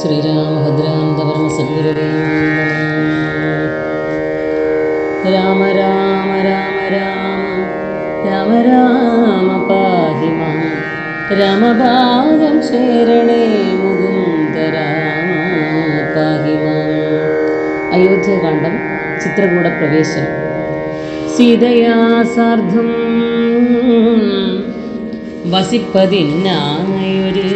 ശ്രീരാമഭദ്രാന്തപരമ സദ്ഗുരുവേ രാമ രാമ രാമ രാമ രാമ രാമ പാഹി മാം രാമപാദം ശരണേ മുകുന്ദ രാമ പാഹി അയോധ്യകാന്ഡം ചിത്രകൂട പ്രവേശനം സീതയാ സാർദ്ധം വസിപ്പതിനായൊരു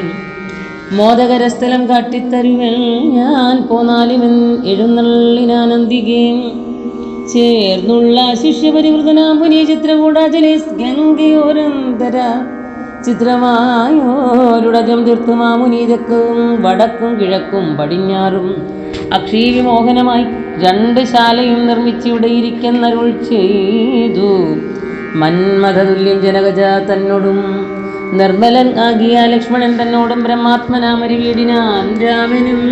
മോദകരസ്ഥലം കാട്ടിത്തരുവൻ ഞാൻ പോന്നാലുമെൻ എഴുന്നള്ളിനാനന്ദികേ. ചേർന്നുള്ള ശിഷ്യപരിവൃതനാം പുനിയ ചിത്രകൂടാചലേ ഗംഗയോരന്തര ചിത്രമായോരുടകം തീർത്തുമാ മുനീതക്കും വടക്കും കിഴക്കും പടിഞ്ഞാറും. അക്ഷീവിമോഹനമായി രണ്ട് ശാലയും നിർമ്മിച്ചിവിടെയിരിക്കുന്നരുൾ ചെയ്തു. മന്മഥതുല്യം ജനകജ തന്നോടും നിർമ്മലൻ ആകിയ ലക്ഷ്മണൻ തന്നോടും ബ്രഹ്മാത്മനാമരി വീടിനാൻ രാമനും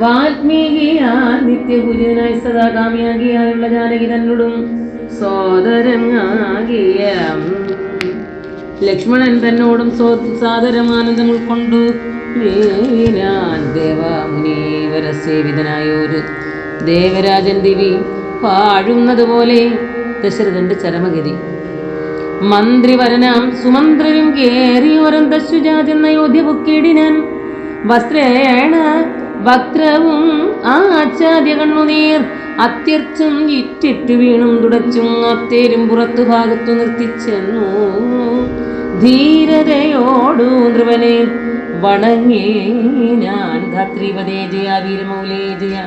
വാത്മീകിയാ നിത്യപൂജനായി സദാകാമിയാകിയായുള്ള ജാനകി തന്നോടും സോദരങ്ങാകിയ ലക്ഷ്മണൻ തന്നോടും സോ സാദരമാനന്ദം ഉൾക്കൊണ്ടു ഞാൻ സേവിതനായ സേവിതനായൊരു ദേവരാജൻ ദിവി പാഴുന്നത് പോലെ ദശരഥന്റെ ചരമഗതി. മന്ത്രിവരനാം സുമന്ത്രരും കേറിയൊരന്തശുജാതെന്ന യോധ്യ പൊക്കിയിടിനാൻ വസ്ത്രേണ വക്രവും ആചാര്യ കണ്ണുനീർ അത്യർച്ചം ഇറ്റിറ്റു വീണും തുടച്ചും അത്തേരും പുറത്തു ഭാഗത്തു നിർത്തിച്ചെന്നു ധീരതയോടു നൃപനെ വണങ്ങി. ഞാൻ ധാത്രിപദേ ജയ വീരമൗലേ ജയ.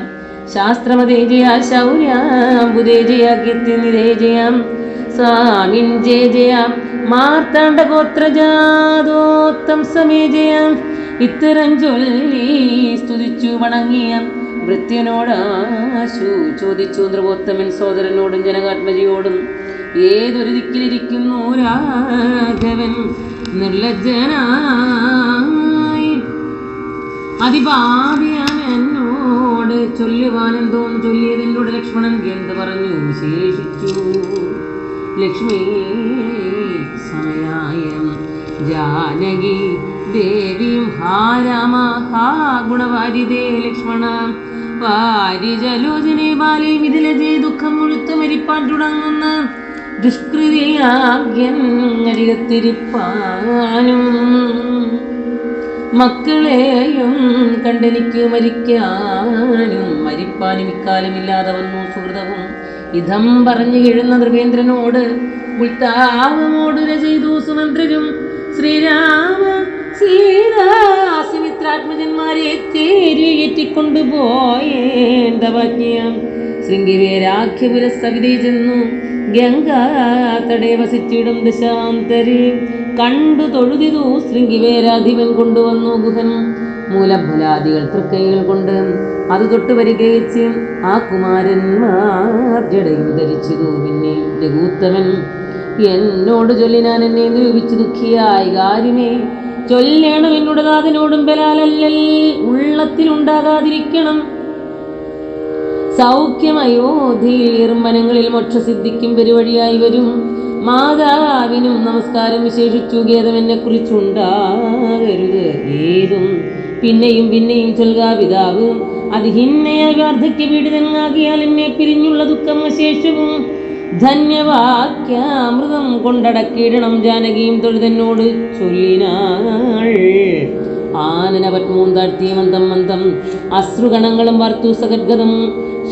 ശാസ്ത്രമതേ ജയ ശൗര്യാംബുദേ ജയ കീർത്തിനിധേ ജയം സ്വാമിൻ ജയ ജയ മാർത്താണ്ഡ ഗോത്രജാതോത്തം സമേ ഇത്തരം ചൊല്ലി സ്തുതിച്ചു വണങ്ങിയ വൃത്യനോടാശു ചോദിച്ചു നൃപോത്തമൻ സോദരനോടും ജനകാത്മജിയോടും ഏതൊരു ദിക്കിലിരിക്കുന്നു രാഘവൻ നിർലജ്ജനായി. അതിപാപിയാൻ എന്നോട് ചൊല്ലുവാനെന്തോന്ന് ചൊല്ലിയത് ചൊല്ലിയതിനോട് ലക്ഷ്മണൻ എന്ത് പറഞ്ഞു? വിശേഷിച്ചു. ലക്ഷ്മി സമയായം. ജാനകി ദേവിയും ഹാ രാമ ഹാ ഗുണവാരിതേ ലക്ഷ്മണ. വാരിജലോചനെ ബാലേ മിഥിലജേ ദുഃഖം മുഴുത്ത് മരിപ്പാൻ തുടങ്ങുന്ന ദുഷ്കൃതിയാഗ്യൻ അരികത്തിരിപ്പാനും. മക്കളെയും കണ്ടെനിക്ക് മരിക്കാനും മരിപ്പാനും ഇക്കാലമില്ലാതെ വന്നു സുഹൃതവും. ഇതം പറഞ്ഞു എഴുന്ന നൃപേന്ദ്രനോട് ഉൾത്താവമോടുര ചെയ്തു സുമന്ത്രരും. ശ്രീരാമ സീതാസുമിത്രാത്മജന്മാരെ തേരിയേറ്റിക്കൊണ്ടു പോയേണ്ടവാജ്ഞയാം ശൃംഗിവേരാഖ്യപുര സവിതേ ചെന്നു. ഗംഗാ തടേ വസിച്ചിടും ദശാന്തരി. കണ്ടു തൊഴുതിതു ശൃംഗിവേരാധിപൻ കൊണ്ടുവന്നു ഗുഹൻ. മൂലഫലാദികൾ തൃക്കൈകൾ കൊണ്ട് അത് തൊട്ട് പരിഗ്രഹിച്ച് ആ കുമാരന്മാർ ജടയും ധരിച്ചതു. പിന്നെ രഘൂത്തമൻ എന്നോട് ചൊല്ലിനാൻ എന്നെ നിരൂപിച്ചു ദുഃഖിയായി. കാര്യമേ ചൊല്ലണം എന്നോട് നാഥനോടും ബലാലല്ലൽ ഉള്ളത്തിലുണ്ടാകാതിരിക്കണം. സൗഖ്യമയോധിയിൽ ഈർമനങ്ങളിൽ മോക്ഷസിദ്ധിക്കും പെരുവഴിയായി വരും. മാതാവിനും നമസ്കാരം വിശേഷിച്ചു ഗേതമെന്നെ കുറിച്ചുണ്ടാകരുത് ഏതും. പിന്നെയും പിന്നെയും ചൊൽക പിതാവ്. അതിഹിന്നയായി വാർദ്ധക്യ പീഡിതനാകിയാൽ എന്നെ പിരിഞ്ഞുള്ള ദുഃഖം അശേഷവും ധന്യവാക്യാമൃതം കൊണ്ടടക്കിയിടണം ജാനകിയും തൊഴുതന്നോട് ചൊല്ലിനാൾ. അശ്രുഗണങ്ങളും വർത്തു സഗദ്ഗതം.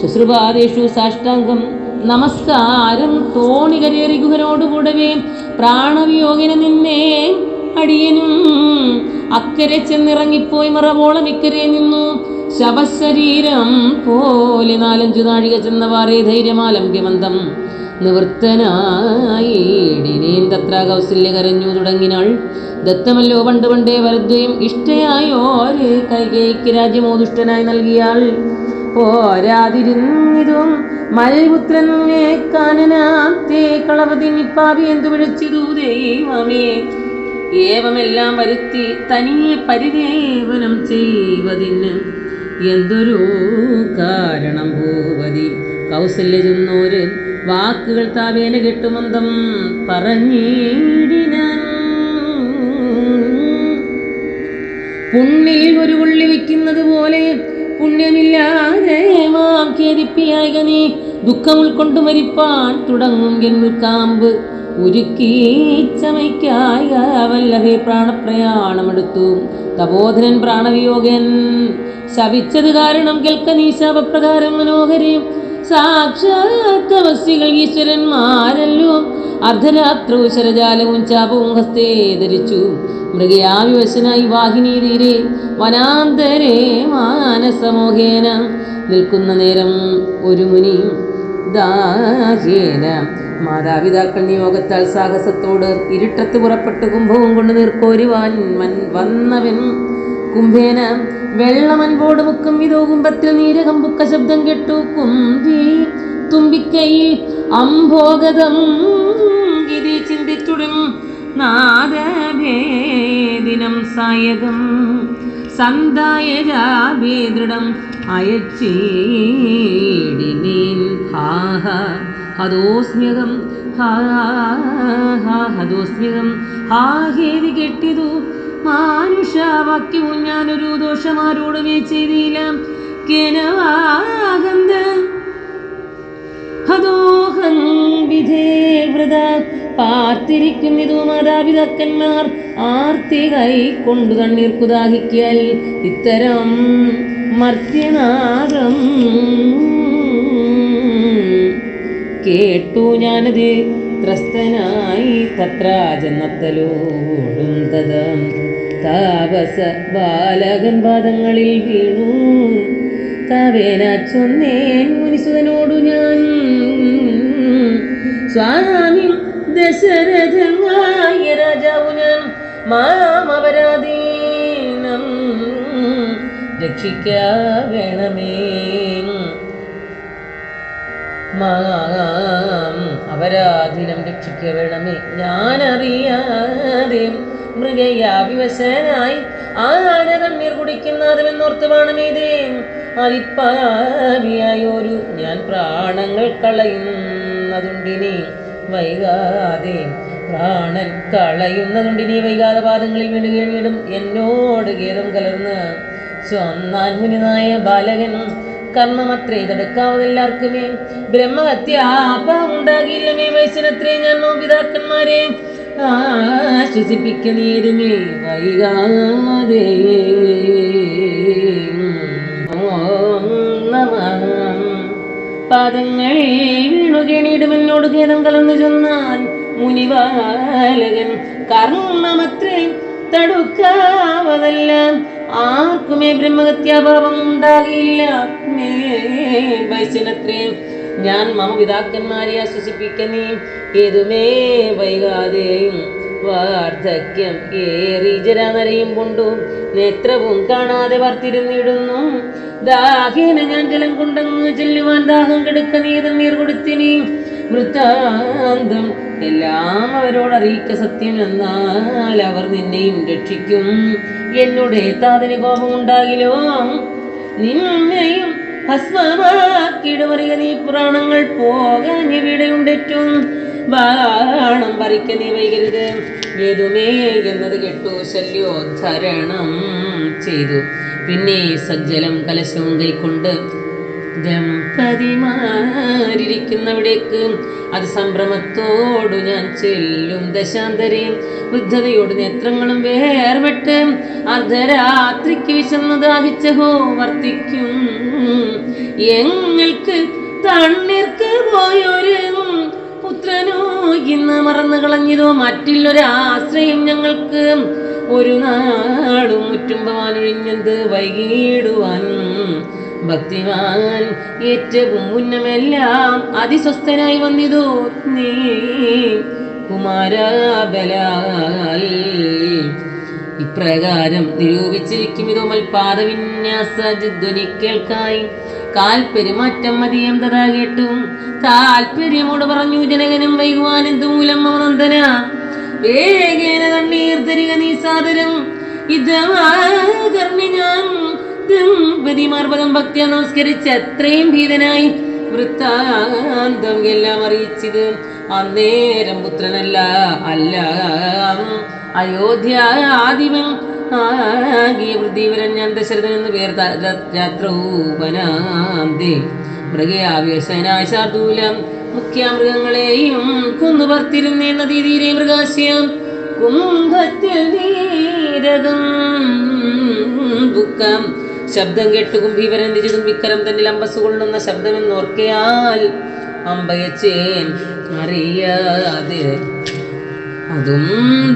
ശുശ്രുപാദേഷു സാഷ്ടാംഗം. നമസ്കാരം തോണികരേറി ഗുഹനോടുകൂടവേ പ്രാണവിയോഗിനെ നിന്നേ അടിയനും. അക്കരെ ചെന്നിറങ്ങിപ്പോയി മറവോളം ഇക്കരെ നിന്നു. ശവശരീരം പോലെ നാലഞ്ചു നാഴിക ചെന്നവാറേ ധൈര്യമാലംബ്യമന്തം നിവൃത്തനായിടിനേൻ തത്ര കൗസല്യ കരഞ്ഞു തുടങ്ങിനാൾ. ദത്തമല്ലോ പണ്ട് പണ്ടേ വരദ്വയും ഇഷ്ടയായോര് രാജ്യമോ രാജ്യമോദുഷ്ടനായി നൽകിയാൾ. പോരാതിരുന്നിതും മൽപുത്രൻ കാനനാത്തേ കളവതി നിപ്പാവി എന്തു വിളിച്ചിതു ദൈവമേ. ഏവമെല്ലാം വരുത്തി തനിയെ പരിദേവനം ചെയ്വതിന് എന്തൊരു കാരണം ഭൂപതി. കൗസല്യജുന്നൂര് വാക്കുകൾ താവേന കെട്ടുമന്തം പറഞ്ഞീടിനാൻ. പുണ്ണിൽ ഒരു ഉള്ളി വയ്ക്കുന്നത് പോലെ പുണ്യമില്ലാതെ നീ ദുഃഖം ഉൾക്കൊണ്ട് മരിപ്പാൻ തുടങ്ങും എന്ന് കാമ്പ് വല്ലഭേ പ്രാണപ്രയാണമെടുത്തു. തപോധനൻ പ്രാണവിയോഗൻ ശവിച്ചത് കാരണം കേൾക്ക നീ ശാപപ്രകാരം മനോഹരിയും സാക്ഷാത് തപസ്സികൾ ഈശ്വരന്മാരല്ലോ. അർദ്ധരാത്രവും ശരജാലവും ചാപവും ഹസ്തേ ധരിച്ചു. മൃഗയാവിവശനായി വാഹിനി തീരെ. വനാന്തരേ മാനസമോഹേന. നിൽക്കുന്ന നേരം ഒരു മുനി. ദാഹേന. മാതാപിതാക്കൾ നിയോഗത്താൽ സാഹസത്തോട് ഇരുട്ടത്ത് പുറപ്പെട്ട് കുംഭവും കൊണ്ട് നീർക്കോരുവാൻ വന്നവൻ കുംഭേന. വെള്ളമൻപോട് മുക്കും ഇതോ കുംഭത്തിൽ നീരകമ്പുക്ക ശബ്ദം കെട്ടു കുംഭി തുമ്പിക്കൈയിൽ അംഭോഗതം ഗിരി ചിന്തിച്ചുടും നാദഭേദിനം സായകം. സന്ധായജാഭേദൃഢം അയച്ചീടിനീൻ. ഹാഹ ഹതോസ്മ്യകം ഹാ ഹതോസ്മ്യകം ഹാ ഹേതി കെട്ടിതു മാനുഷവാക്യവും ഞാനൊരു ദോഷമാരോടുമേ ചെയ്തില്ല. പാർത്തിരിക്കുന്നിതു മാതാപിതാക്കന്മാർ ആർത്തി കൈ കൊണ്ടു തണ്ണീർ കുതാഹിക്കാൽ. ഇത്തരം മർത്യനാദം കേട്ടു ഞാനത് ത്രസ്തനായി തത്രാജനത്തലോടും തദം താപസ ബാലകൻ പാദങ്ങളിൽ വീണു. തവേന ചൊന്നേൻ മുനിസുതനോടു ഞാൻ. സ്വാമി ദശരഥമായ രാജാവു ഞാൻ. മാമപരാധീനം രക്ഷിക്കണമേ മാം അപരാധീനം രക്ഷിക്ക വേണമേ. ഞാൻ മൃഗയാവിവശനായി ആനതണ്ണീർ കുടിക്കുന്നതുമെന്നോർത്ത് വേണമേതേ. അതിപ്പാവിയായൊരു ഞാൻ പ്രാണങ്ങൾ കളയുന്നതുണ്ടിനി വൈകാതെ. പ്രാണൻ കളയുന്നതുണ്ടിനി വൈകാതെ പാദങ്ങളിൽ വീണുകേണിയിടും എന്നോട് ഗീതം കലർന്ന്. സ്വന്നാൻമുനിനായ ബാലകൻ കർമ്മമത്രേ തടുക്കാവതെല്ലാവർക്കുമേ ബ്രഹ്മഹത്യാപം ഉണ്ടാകില്ലമേ വയസ്സിനത്രേ ഞാൻ നോപിതാക്കന്മാരെ ആശ്വസിപ്പിക്കണേരുമേ വൈകാതെ ഓം വീണുകേണിയിടുമെന്നോട് ഖേദം കലർന്നു ചെന്നാൽ മുനിവാലകൻ. കർമ്മമത്രേ തടുക്കാവതല്ല. ആർക്കുമേ ബ്രഹ്മഹത്യാഭാവം ഉണ്ടാകില്ല. വൈശ്യനത്രേ ഞാൻ മമപിതാക്കന്മാരെ ആശ്വസിപ്പിക്കുന്നേ ആശ്വസിപ്പിക്കനേ ഏതുമേ വൈകാതെ വാർദ്ധക്യം ഏറി ജരാനരയും കൊണ്ടു നേത്രവും കാണാതെ വർത്തിരുന്നിടുന്നു. ദാഹേന ഞാൻ ജലം കൊണ്ടങ്ങ് ചെല്ലുവാൻ ദാഹം കെടുക്ക നീ കൊടുത്തിനി. വൃത്താന്തം എല്ലാം അവരോട് അറിയിക്ക സത്യം എന്നാൽ അവർ നിന്നെയും രക്ഷിക്കും. എന്നോട് താതിന് കോപം ഉണ്ടാകിലോ നിന്നെയും ഭസ്മമാക്കിയിടുമറിയ നീ പുരാണങ്ങൾ പോകാൻ ഇവിടെയുണ്ടേറ്റവും ബാണം പറിക്ക നീ വൈകരുത്. ഏതുമേ എന്നത് കേട്ടു ശല്യോദ്ധരണം ചെയ്തു. പിന്നെ സജ്ജലം കലശവും കൈക്കൊണ്ട് ദമ്പതിമാരിയ്ക്കുന്നവിടേക്ക് അത് സംഭ്രമത്തോടു ഞാൻ ചെല്ലും ദശാന്തരി വൃദ്ധതയോട് നേത്രങ്ങളും വേർപെട്ട് അർദ്ധരാത്രിക്ക് വിശന്നു ദാഹിച്ച ഹോ വർത്തിക്കും. എങ്ങൾക്ക് തണ്ണീർക്ക് പോയൊരു പുത്രനോ ഇന്ന് മറന്നു കളഞ്ഞതോ മറ്റുള്ളൊരാശ്രയം ഞങ്ങൾക്ക്. ഒരു നാടും മുറ്റുമ്പവാനൊഴിഞ്ഞത് വൈകിടുവാൻ? ഭക്തിമാൻ ഏറ്റവും ഉന്നമെല്ലാം അതിസ്വസ്ഥനായി വന്നിതു. നീ കുമാരബലാൽ. ഇപ്രകാരം നിരൂപിച്ചിരിക്കും ഇതോ മൽപാദവിന്യാസ കേൾക്കായി. കാൽപെരുമാറ്റം മതിയം തഥാ കേട്ടു. താൽപര്യമോട് പറഞ്ഞു ജനകനും വൈകുവാൻ എന്തുമൂലം മമനന്ദന വേഗേന കണ്ണീർ തരിക നീ സാദരം. ഇതമാകർണി ഞാൻ ദമ്പതിമാർ പദം ഭക്തി നമസ്കരിച്ച് അത്രയും ഭീതനായി വൃത്താന്തം എല്ലാം അറിയിച്ചത്. അന്നേരം പുത്രനല്ല അല്ല. അയോധ്യ ആദിവൻ ആകിയ വൃദ്ധീവരൻ ഞാൻ ദശരഥൻ എന്ന് പേർ രാത്രൂപനാന്തി. മൃഗയാവേശനായ ശാർദൂലം മുഖ്യ മൃഗങ്ങളെയും കൊന്നു പറത്തിരുന്നേന്ന നദീതീരെ മൃഗാശയം. കുംഭത്തിൽ നീരകം ദുഃഖം ശബ്ദം കേട്ടു കുംഭീവരൻ നിജിതും വിക്കരം തന്നിൽ അമ്പസ് കൊള്ളുന്ന ശബ്ദമെന്നോർക്കയാൽ അമ്പയച്ചേൻ അറിയാതെ. അതും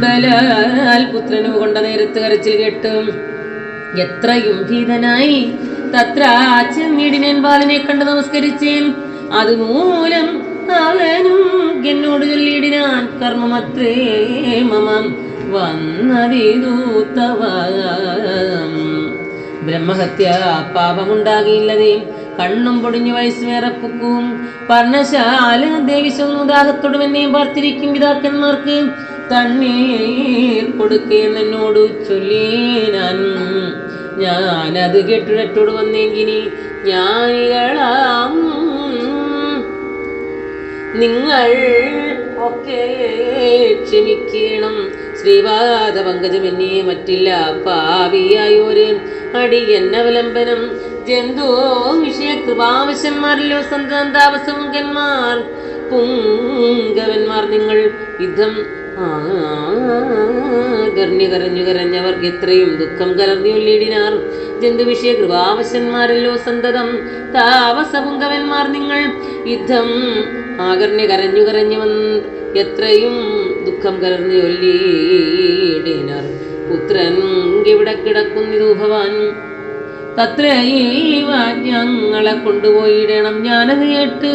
ബലാൽ പുത്രനു കൊണ്ട നേരത്ത് കരച്ചിൽ കേട്ടും എത്രയും ഭീതനായി തത്ര ചെന്നിടിനൻ ബാലനെ കണ്ട് നമസ്കരിച്ചേൻ. അതുമൂലം അവനും എന്നോട് ചൊല്ലിയിടിനാൻ കർമ്മമത്രേ മമം വന്നതിതൂത്തവ ബ്രഹ്മഹത്യ പാപമുണ്ടാകിയില്ലതേ കണ്ണും പൊടിഞ്ഞു വയസ്സ് വേറപ്പുക്കും പർണശാല ദേവി ദാഹത്തോടുമെന്നെയും പാർത്തിരിക്കും പിതാക്കന്മാർക്ക്. തണ്ണീർ കൊടുക്കുകയെന്ന് എന്നോട് ചൊല്ലിനാൻ. ഞാനത് കെട്ടിടത്തോട് വന്നെങ്കിനി ജ്ഞാനികളാം. നിങ്ങൾ ഒക്കെ ക്ഷമിക്കണം. ശ്രീവാദ പങ്കജം എന്നെ മറ്റില്ല. പാവിയായൊരു അടിയന്നവലംബനം ജന്തോ വിഷയ കൃപാവശന്മാരിലോ സന്താവസമുഖന്മാർ പുങ്കവന്മാർ നിങ്ങൾ യുദ്ധം ഗർണ്യ കരഞ്ഞു കരഞ്ഞവർ എത്രയും ദുഃഖം കലർന്നിയൊല്ലിടിനാർ ജന്തു വിഷയ കൃപാവശന്മാരല്ലോ സന്തതം. താവസപുങ്കവന്മാർ നിങ്ങൾ യുദ്ധം ആകർണ്യ കരഞ്ഞു കരഞ്ഞു വന്ന് എത്രയും ദുഃഖം കലർന്നിയൊല്ലിടിനാർ പുത്രൻ ഇവിടെ കിടക്കുന്നിതു ഭവാൻ? തത്രൈവ ഞങ്ങളെ കൊണ്ടുപോയിടണം. ഞാനത് കേട്ട്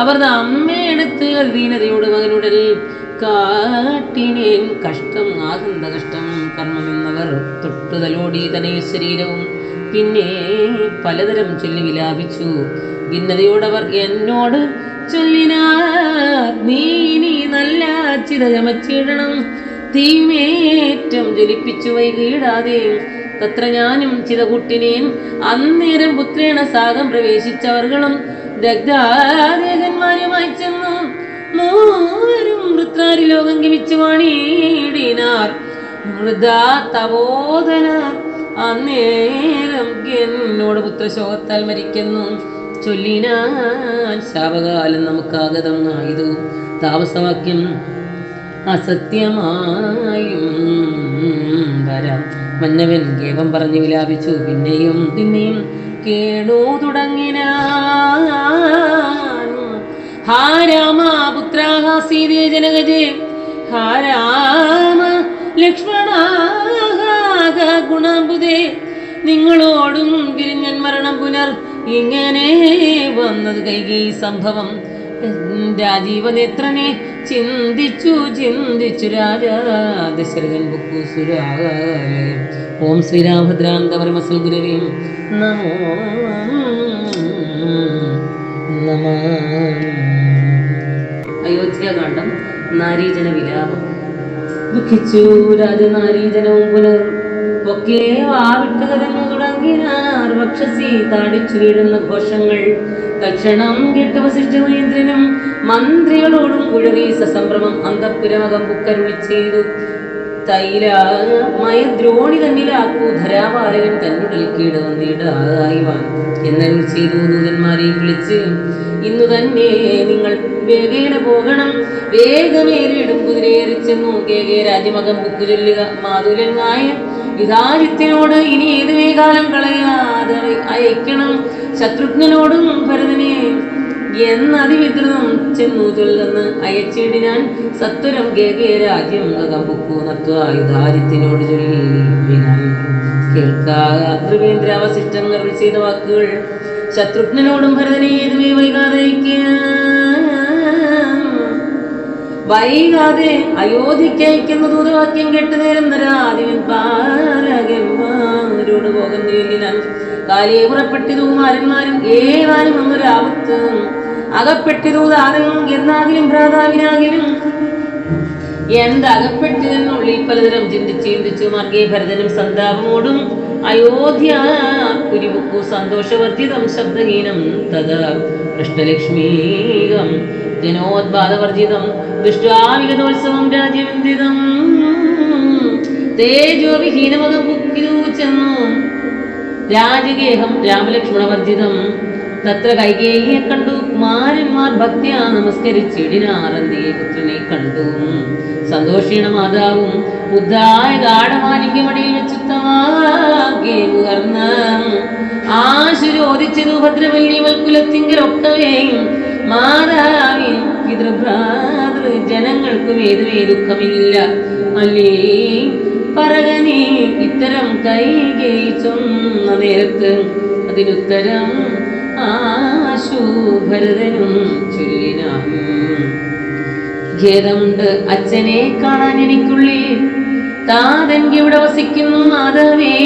അവർ അമ്മയെടുത്ത് അധീനതയോട് മകനുടൽ കാട്ടിനേൻ കഷ്ടം ആകന്ത കഷ്ടം. കർമ്മമെന്നവർ തൊട്ടുതലോടി തനയ ശരീരവും. പിന്നെ പലതരം ചൊല്ലി വിലാപിച്ചു ഭിന്നതയോടവർ എന്നോട് ചൊല്ലിനാ നീ ഇനി നല്ല ചിതചമച്ചിടണം തീമേറ്റം ജ്വലിപ്പിച്ചു വൈകിടാതെ. തത്ര ഞാനും ചിതകുട്ടിനെയും അന്നേരം പുത്രേണ സാഗം പ്രവേശിച്ചവർകളും ദഗ്ധാദേഹന്മാരുമായി ചെന്നു മൂവരും വൃത്രാരി ലോകം ഗമിച്ചു വാണിയിടിനാർ മൃദാ തവോധന അന്നേരം എന്നോട് പുത്രശോകത്താൽ മരിക്കുന്നു. ചൊല്ലിനാൻ ശാപകാലം നമുക്കാഗതം ആയതു. താമസവാക്യം അസത്യമായും വരാം. മന്നവൻ കേവം പറഞ്ഞു വിലാപിച്ചു. പിന്നെയും പിന്നെയും കേണു തുടങ്ങിന ഹാ രാമ സീതേ ലക്ഷ്മണ നിങ്ങളോടും ഗിരിഞ്ഞൻ മരണം പുനർ ഇങ്ങനെ വന്നത് കൈകി സംഭവം. രാജീവനേത്രനെ ചിന്തിച്ചു ചിന്തിച്ചു രാജാ ദശരഥൻ ബുക്കു സുരാലയം ഓം ശ്രീരാമഭദ്രാന്ത പരമസൽ ഗുരവീം. നമോ നമ. അയോധ്യാകാന്ഡം നാരീജന വിലാപം ദുഃഖിച്ചു രാജനാരീജനവും പുനർ ഒക്കെ വാവിട്ട് കരഞ്ഞു തുടങ്ങിനാർ വക്ഷസി താടിച്ചു വീഴുന്ന ഘോഷങ്ങൾ. തക്ഷണം കേട്ട് വസിഷ്ഠ മന്ത്രികളോടും കുഴറി സസംഭ്രമം അന്തപുരമകം ബുക്കരുളി ചെയ്തു തൈലമയ ദ്രോണി തന്നിലാക്കൂ ധരാപാലകൻ തന്നുടൽ കീട് വാ. എന്നരുൾ ചെയ്തു ദൂതന്മാരെയും വിളിച്ച് ഇന്നു തന്നെ നിങ്ങൾ വേഗേന പോകണം. വേഗമേറിയിടും കുതിരയേറിച്ചെന്നു കേകേ രാജ്യമകം ബുക്ക് ചൊല്ലുക മാതുലനായ വിധാരിത്യനോട് ഇനി ഏത് വേകാലം കളയാതെ അയക്കണം. ശത്രുഘ്നനോടും ഭരതനെ എന്നതിവിദ്രുതം ചെന്നു ചൊല്ലെന്ന് അയച്ചിടിനാൻ സത്വരം കേകേ രാജ്യം അകമ്പുക്കു നത്വായുധാരിത്തിനോട് ചൊല്ലിനാൻ അവശിഷ്ടങ്ങൾ ചെയ്ത വാക്കുകൾ ശത്രുഘ്നോടും ഭരതനെ ഏതുവേ വൈകാതെ വൈകാതെ അയോധ്യയ്ക്കയക്കുന്ന ദൂതവാക്യം കേട്ട് നേരം നരാധിപൻ പാലകന്മാരോട് പോകുന്ന ചൊല്ലിനാൻ കാലേ പുറപ്പെട്ടിതു മാരന്മാരും ഏതാനും ഒന്നൊരാപത്ത് അകപ്പെട്ടിതു എന്നാകിലും ഭ്രാതാവിനാകിലും എന്തകപ്പെട്ടിതെന്നുള്ളിൽ പലതരം ചിന്തിച്ച് ചിന്തിച്ചു മാർഗേ ഭരതനും സന്താപമോടും അയോധ്യ കുരിമുക്കു സന്തോഷവർദ്ധിതം ശബ്ദഹീനം തഥാ കൃഷ്ണലക്ഷ്മീകം ജനോദ്ബാധവർജിതം ദൃഷ്ടാവിഗതോത്സവം രാജ്യവിന്ദിതം തേജോവിഹീനമകം രാജഗേഹം രാമലക്ഷ്മണവർജിതം തത്ര കൈകേയെ കണ്ടു കുമാരന്മാർ ഭക്തിയാ നമസ്കരിച്ചിടിനാറന്തിയെ പുത്രനെ കണ്ടു. സന്തോഷീണ മാതാവും ബുദ്ധായ ഗാഠമാലിക്യമടിയിൽ വെച്ച് താകെ ഉയർന്ന ഭദ്രവല്ലി വൽക്കുലത്തിങ്കലൊക്കവേ മാതാവിൻ പിതൃഭ്രാതൃ ജനങ്ങൾക്കും ഏതുമേ ദുഃഖമില്ല. അല്ലേ? പറകനെ ഇത്തരം ചൊന്ന നേരത്ത് അതിനുത്തരം ആശുഭരതനും ചൊല്ലിനാൻ ഖേദമുണ്ട് അച്ഛനെ കാണാൻ എനിക്കുള്ളിൽ. താതൻകി ഇവിടെ വസിക്കുന്നു മാതാവേ.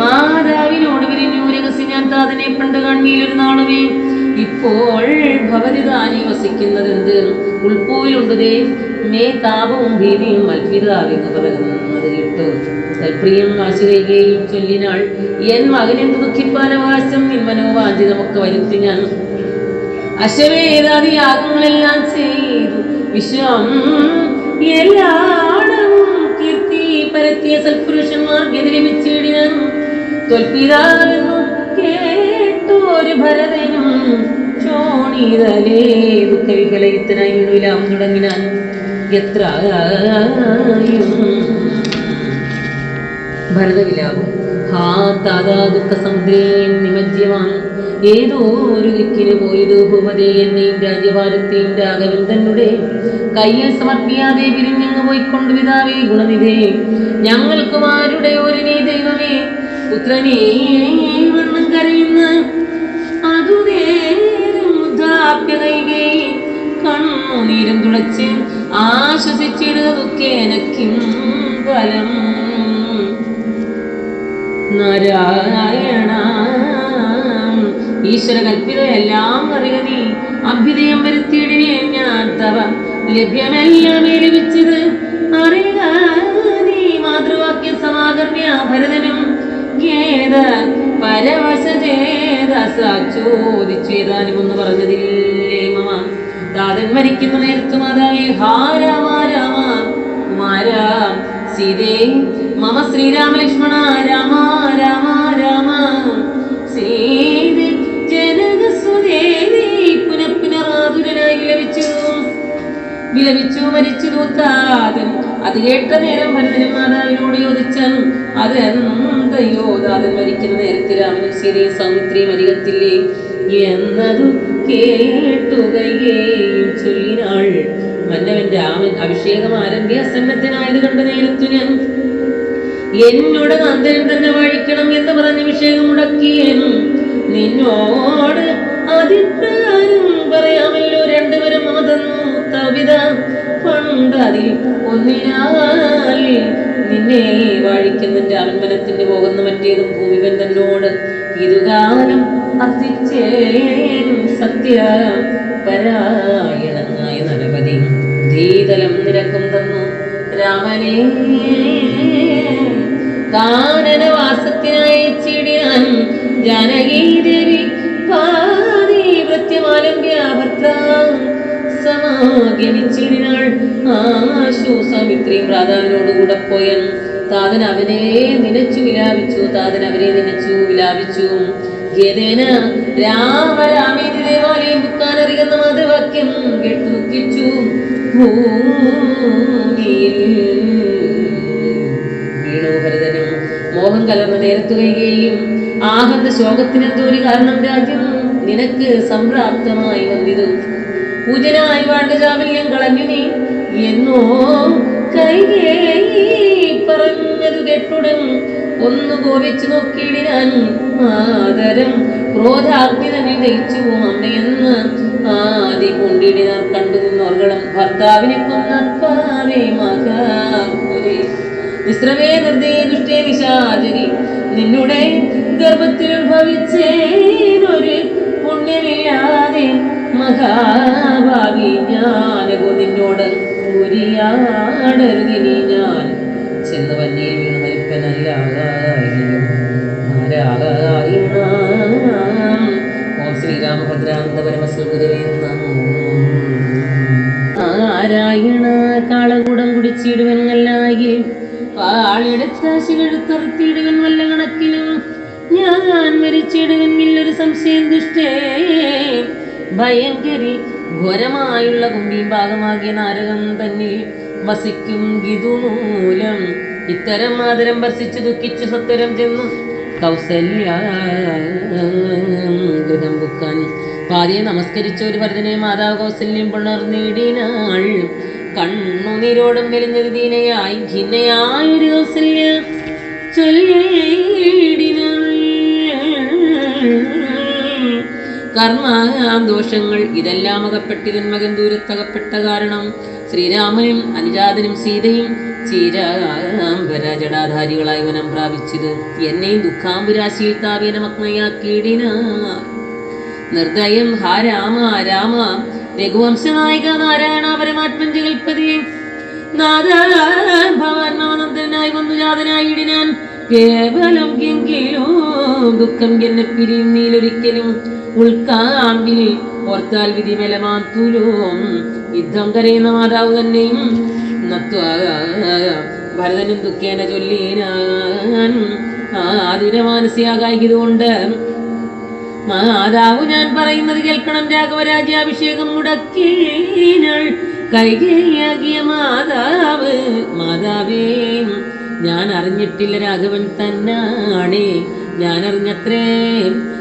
മാതാവിനോട് വിരിഞ്ഞു രഹസ്യ ഞാൻ താതനെ പണ്ട് കണ്ണീൽ ഒരു നാളുമേ ഇപ്പോൾ ഭവതി താനി വസിക്കുന്നതെന്ത്? ദേ മേ താപവും ഭീതിയും അത്ഭുതാവെന്ന് പറയുന്നത് കേട്ടു തൽപ്രിയം ആശ്രയിക്കുകയും ചൊല്ലിനാൾ എൻ മകനെന്ത് ദുഃഖിപ്പാൻ അവകാശം നിൻ മനോവാഞ്ചിതമൊക്കെ വരുത്തി ഞാൻ അശ്വമേധാദി യാഗങ്ങളെല്ലാം ചെയ്തു. വിശ്വം എല്ലാടവും കീർത്തി പരത്തിയ സൽപുരുഷന്മാർക്ക് ലഭിച്ചിടിനാൻ തൊൽപ്പിതാവെന്നു കേട്ടോരു ഭരതനും ചോണിതലേ ദുഃഖവികലയിത്തനായി തുടങ്ങിനാൻ എത്ര ഭരതവിലാപം ഹാ താതാ ദുഃഖ ഏതോ ഒരു ദിക്കിന് പോയി ഭൂപതേ എന്നെയും രാജ്യഭാരത്തെയും രാഘവൻ തന്നെ കയ്യിൽ സമർപ്പിയാതെ പിരിഞ്ഞങ്ങ് പോയിക്കൊണ്ട് പിതാവേ ഗുണനിധേ. ഞങ്ങൾക്കുമാരുടെ ഒരു നീ ദൈവമേ? പുത്രനേ വണ്ണം കരയുന്ന അതു നേരം മുദ്രാപ്യതൈകേ കണ്ണുനീരും തുടച്ച് ആശ്വസിച്ചിടുക ദുഃഖേനക്കും ഫലം നാരായണ. ഈശ്വര കൽപ്പിതയെല്ലാം അറിയ നീ. അഭ്യുദയം വരുത്തിയിടിനെ ഞാൻ തവ ലഭ്യമെല്ലാം ലഭിച്ചത് അറിയുക നീ. മാതൃവാക്യം സമാകർണ്യ ഭരതനും ഖേദ പരവശചേത ചോദിച്ചു ഏതാനും ഒന്ന് പറഞ്ഞതില്ലേ മമ. താതൻ മരിക്കുന്ന നേരത്ത് മാതാവേ ഹാ സീതേ മമ ശ്രീരാമലക്ഷ്മണ രാമ രാമ വിലപിച്ചു മരിച്ചു ദൂത്താദം അത് കേട്ട നേരം ഭരതനും മാതാവിനോട് ചോദിച്ചു അത് എന്തയ്യോ? ദാതൻ മരിക്കുന്ന നേരത്തെ രാമനും സീതയും സൗമിത്രിയും അരികത്തില്ലേ? എന്നതു കേട്ടുകയേയും ചൊല്ലിനാൾ മന്നവൻ രാമൻ അഭിഷേകം ആരംഭ്യ സന്നദ്ധനായത് കണ്ട നേരത്തു ഞാൻ എന്നോട് നന്ദനം തന്നെ വഴിക്കണം എന്ന് പറഞ്ഞ് അഭിഷേകം മുടക്കിയൻ. നിന്നോട് അതിപ്രകാരം പറയാമല്ലോ രണ്ടുപേരും മതന്നു തവിത പണ്ടതിൽ ഒന്നിനാൽ നിന്നെ വാഴിക്കുന്നതിന്റെ അവൻമനത്തിന് പോകുന്ന മറ്റേതും ഭൂമിവൻ തന്നോട് ഇതുകാലം അർത്തിച്ചേനും സത്യ പരായണനായ നരപതി ധീതലം നിരക്കും തന്നു രാമനെ. കാനനവാസത്തിനായി ചിടിയാൻ ജാനകി ദേവി വൃത്യമാലം ഭർത്ത ആശുസമിത്രിയും പ്രാതാവിനോട് കൂടെ പോയൻ. താതൻ അവനെ നിനച്ചു വിലാപിച്ചു. താതൻ അവരെ നിനച്ചു വിലാപിച്ചു. ഗതേന രാമരാമേതി ദേവാലയം കേട്ടു മോഹം കലർന്ന നേരത്തു കൈകയും ആഹൃത ശോകത്തിനെന്തോ ഒരു കാരണം രാജ്യം നിനക്ക് സംപ്രാപ്തമായി വന്നിതു. പൂജനായി വാണ്ട ചാമല്യം കളഞ്ഞു നീ. എന്നോ കൈകേയി പറഞ്ഞതു കേട്ടുടൻ ഒന്ന് കോപിച്ചു നോക്കിയിടിനാൻ ആദരം ക്രോധാഗ്നി തന്നെ ദഹിച്ചു അമ്മയെന്ന് ആദി കൊണ്ടിടിനാർ കണ്ടു നിന്നോർഗളം ഭർത്താവിനെ കൊന്നപ്പാവേ മകാപുരി നിർദ്ദേ ദുഷ്ടേ നിശാചരി. നിന്നുടെ ഗർഭത്തിൽ ഉത്ഭവിച്ചേനൊരു പുണ്യമില്ലാതെ മഹാഭാവി ഞാനകോ നിന്നോട് ഞാൻ. ചെന്ന് വന്നിയിൽ വീണ മരിപ്പനല്ലാതായാലും ആരാകായിനാം. ഓം ശ്രീരാമഭദ്രാനന്ദ നാരായണ കാളകൂടം കുടിച്ചിടുവൻ നല്ലായി പാളെടുത്ത ശിലെടുത്തറുത്തിയിടുവൻ വല്ല കണക്കിലും. ഞാൻ മരിച്ചിടുവൻ ഇല്ലൊരു സംശയം ദുഷ്ടേ. ഭയങ്കരി ഘോരമായുള്ള കുമ്പിയും ഭാഗമാകിയ നാരകം തന്നിൽ വസിക്കും ഗിതുമൂലം ഇത്തരം ആദരം വർഷിച്ചു ദുഃഖിച്ചു സത്വരം ചെന്നു കൗസല്യ ഗൃഹം ബുക്കാൻ. പാതിയെ നമസ്കരിച്ച ഒരു ഭരതനെ മാതാവ് കൗസല്യം പുണർന്നിടിനാൾ കണ്ണുനീരോടും മെലിഞ്ഞൊരു ദീനയായി ഭിന്നയായൊരു കൗസല്യ ചൊല്ലിടിനാൾ. കർമ്മ ദോഷങ്ങൾ ഇതെല്ലാം അകപ്പെട്ടിരൻ മകൻ ദൂരത്തകപ്പെട്ട കാരണം. ശ്രീരാമനും അനുജാതനും സീതയും ചീരാംബര ജടാധാരികളായി വനം പ്രാപിച്ചത്. എന്നെയും ദുഃഖാംബുരാശിയിൽ താപീനമഗ്നയാക്കിയിടിന നിർദ്ദയം ഹാ രാമ രാമ. രഘുവംശനായിക നാരായണ പരമാത്മൻ കൽപ്പതിയെ നാദ ഭവാൻ മാനന്ദനായി വന്നു ജാതനായിടിനാൻ. കേവലം എങ്കിലോ ദുഃഖം എന്നെ പിരിഞ്ഞിലൊരിക്കലും ഉൾക്കാമ്പിൽ ഓർത്താൽ വിധി മലമാത്തുലോം യുദ്ധം കരയുന്ന മാതാവ് തന്നെയും ഭരതനും ദുഃഖേന ചൊല്ലിനാൻ കൊണ്ട് മാതാവ് ഞാൻ പറയുന്നത് കേൾക്കണം. രാഘവരാജ്യാഭിഷേകം മുടക്കിനാൾ കൈകയാകിയ മാതാവ് മാതാവേ ഞാൻ അറിഞ്ഞിട്ടില്ല രാഘവൻ തന്നാണേ. ഞാൻ അറിഞ്ഞത്രേ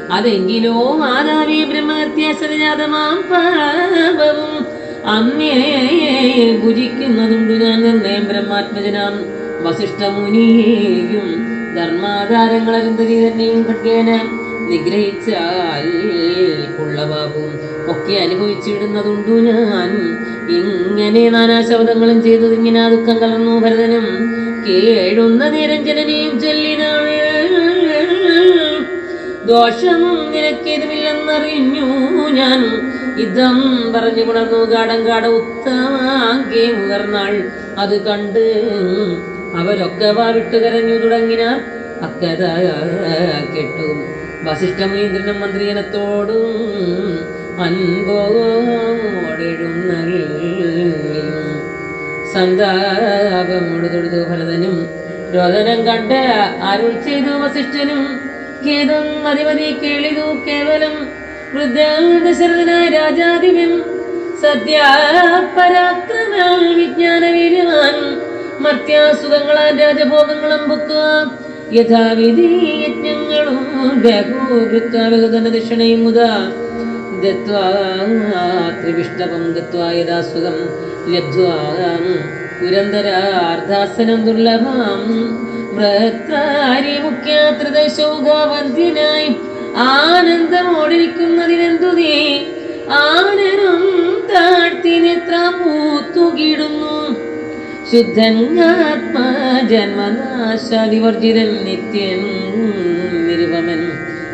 അതെങ്കിലോ മാതാവി ബ്രഹ്മഹത്യാശരജാതമാം പാപവും അമ്മയെ ഭുജിക്കുന്നതുണ്ട് ഞാൻ നിർണയം ബ്രഹ്മാത്മജനാം വസിഷ്ഠമുനിയെയും ധർമാധാരങ്ങൾ തന്നെയും ഖഡ്ഗേന നിഗ്രഹിച്ചാൽ കുള്ളബാബും ഒക്കെ അനുഭവിച്ചിടുന്നതുണ്ടു ഞാൻ? ഇങ്ങനെ നാനാശബ്ദങ്ങളും ചെയ്തത് ഇങ്ങനെ ദുഃഖം കലർന്നു ഭരതനും കേഴുന്ന നിരഞ്ജനനെയും ചൊല്ലിനാൾ ദോഷമും നിനക്കേതുമില്ലെന്നറിഞ്ഞു ഞാൻ. ഇതം പറഞ്ഞു കുണർന്നു ഗാഠം ഗാഠ ഉത്തമാകെ മുകർന്നാൾ അത് കണ്ട് അവരൊക്കെ വാവിട്ട് കരഞ്ഞു തുടങ്ങിനാർ. അക്കഥ കേട്ടു വസിഷ്ഠമേന്ദ്രനും മന്ത്രിയനത്തോടും അൻപോടെഴുന്നള്ളി സന്താപമോട് തൊടുത്തു ഭരതനും രോദനം കണ്ട് അരുൾ ചെയ്തു വസിഷ്ഠനും. ഖേദം മതിമതി കേളിതു കേവലം വൃദ്ധശരതനായ രാജാധിപൻ. സത്യാപരാക്രമ വിജ്ഞാനവീര്യവാൻ മർത്യാസുഖങ്ങളാൻ രാജഭോഗങ്ങളും ബുക്കുക യഥാവിധി യജ്ഞങ്ങളും രഘുവൃത്താവഗതന ദക്ഷിണയും മുതാ ദത്വാ ത്രിവിഷ്ടപം ഗത്വാ യഥാ സുഖം ലബ്ധ്വാ പുരന്തരാർദ്ധാസനം ദുർലഭം മുഖ്യാത്രദശോകാവന്ധ്യനായി ആനന്ദമോടിരിക്കുന്നതിനെന്തു നീ ആനനും താഴ്ത്തി നെത്ര പൂത്തുകിടുന്നു. ശുദ്ധനാത്മാ ജന്മനാശാദിവർജിതൻ നിത്യൻ നിരുപമൻ.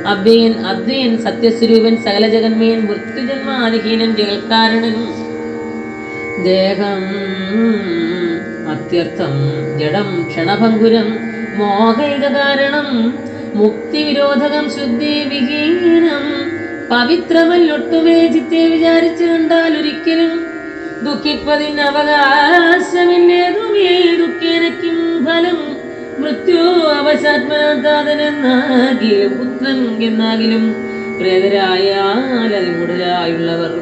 അഭ്യയൻ അദ്വയൻ സത്യസ്വരൂപൻ സകല ജഗന്മയൻ മൃത്യുജന്മാദിഹീനൻ ജഗൽക്കാരണൻ ദേഹം അത്യർത്ഥം ജഡം ക്ഷണഭങ്കുരം മോഹൈക കാരണം മുക്തിവിരോധകം ശുദ്ധി വിഹീനം പവിത്രമല്ലൊട്ടുമേ ചിത്തെ വിചാരിച്ചു കണ്ടാൽ ഒരിക്കലും ദുഃഖിപ്പതിന് അവകാശമില്ലേതുമേ ദുഃഖേനയ്ക്കും ഫലം. മൃത്യു അവശാത്മനാഥാതനെന്നാകിലും പുത്രൻ എന്നാകിലും പ്രേതരായാൽ അതിമുടലായുള്ളവർ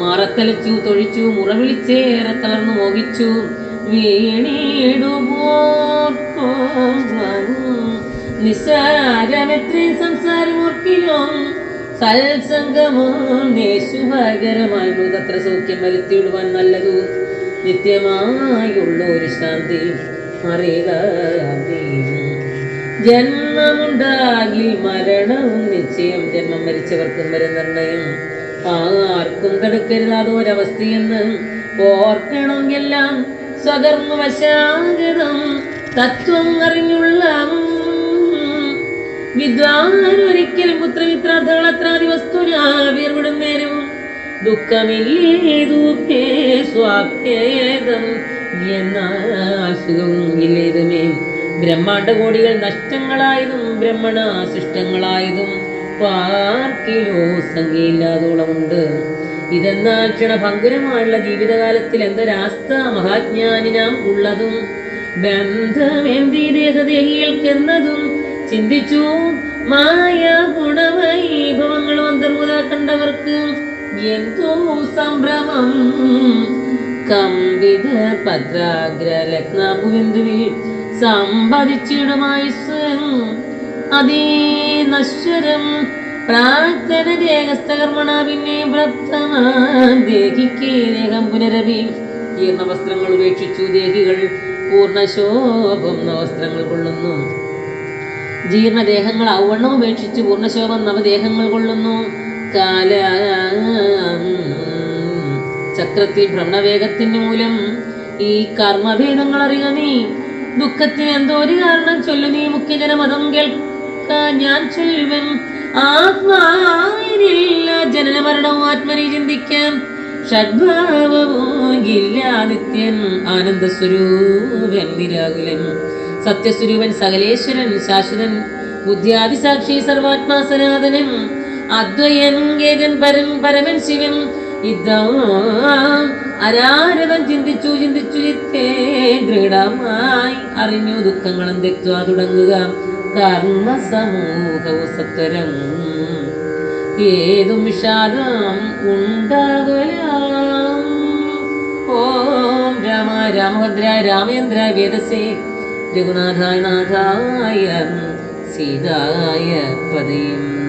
മാറത്തലച്ചു തൊഴിച്ചു മുറവിളിച്ചേറെ തളർന്നു മോഹിച്ചു. നിസ്സാരമെത്രയും സംസാരമോർക്കിലോ. സത്സംഗമോ. ശുഭകരമായി മൃതത്ര സൗഖ്യം വരുത്തിയിടുവാൻ നല്ലതു. നിത്യമായുള്ള ഒരു ശാന്തി അറിയുക. ജന്മമുണ്ടാകിൽ മരണവും നിശ്ചയം. ജന്മം മരിച്ചവർക്കും വരെ നിർണയം. ആർക്കും തടുക്കരുത് അതോരവസ്ഥയെന്ന് ഓർക്കണം എല്ലാം. സ്വകർമ്മവശാഗതം തത്വം അറിഞ്ഞുള്ള വിദ്വാൻ ഒരിക്കലും പുത്രമിത്രാർത്ഥകൾ അത്രാദി നേരവും. സ്വാഭേദം എന്നാൽ സുഖവും ഇല്ലേതുമേ. ബ്രഹ്മാണ്ട കോടികൾ നഷ്ടങ്ങളായതും ബ്രഹ്മണ സൃഷ്ടങ്ങളായതും പാർക്കിലോ സംഖ്യയില്ലാതോളമുണ്ട്. ഇതെന്നാൽ ക്ഷണഭങ്കുരമായുള്ള ജീവിതകാലത്തിൽ എന്തൊരാസ്ഥ മഹാജ്ഞാനിനാം ഉള്ളതും ബന്ധമെന്തി ദേഹദേഹികൾക്കെന്നതും ചിന്തിച്ചു. മായ ഗുണവൈഭവങ്ങളും അന്തർമുത കണ്ടവർക്ക് എന്തോ സംഭ്രമം? കമ്പിത പത്രാഗ്ര ലഗ്നാഭുബിന്ദുവിൽ സമ്പാദിച്ചിടുമായി സ്വയം അതേ നശ്വരം പ്രാർത്ഥന രേഖസ്ഥകർമ്മണ പിന്നെ ദേഹിക്കേ ദേഹം പുനരവി ഈർന്ന വസ്ത്രങ്ങൾ ഉപേക്ഷിച്ചു. ദേഹികൾ പൂർണശോഭം വസ്ത്രങ്ങൾ കൊള്ളുന്നു. ജീർണദേഹങ്ങൾ ഔവണ്ണം ഉപേക്ഷിച്ച് പൂർണശോഭം നവദേഹങ്ങൾ കൊള്ളുന്നു. കാല ചക്രത്തിൽ ഭ്രമണവേഗത്തിന് മൂലം ഈ കർമ്മഭേദങ്ങൾ അറിയുക നീ. ദുഃഖത്തിന് എന്തോ ഒരു കാരണം ചൊല്ലു നീ മുഖ്യജനമതം കേൾക്കാൻ ഞാൻ ചൊല്ലുവൻ. ആത്മാവിനില്ല ജനന മരണവും ആത്മനി ചിന്തിക്കാം ഷഡ്ഭാവവും ഇല്ല ആനന്ദ സ്വരൂപൻ നിരാകുലൻ. സത്യസ്വരൂപൻ സകലേശ്വരൻ ശാശ്വതൻ ബുദ്ധിയാദിസാക്ഷി സർവാത്മാ സനാതനൻ അദ്വയൻ ഏകൻ പരൻ പരമൻ ശിവൻ. ഇതാ അനാരതം ചിന്തിച്ചു ചിന്തിച്ചു ദൃഢമായി അറിഞ്ഞു ദുഃഖങ്ങളും തെറ്റുവാ തുടങ്ങുക. കർമ്മ സമൂഹവും സത്വരം. ഏതും വിഷാദം ഉണ്ടാകുല ഓം രാമ രാമഭദ്ര രാമേന്ദ്ര വേദസേ. രഘുനാഥായ നാഥായ സീതായ പദയും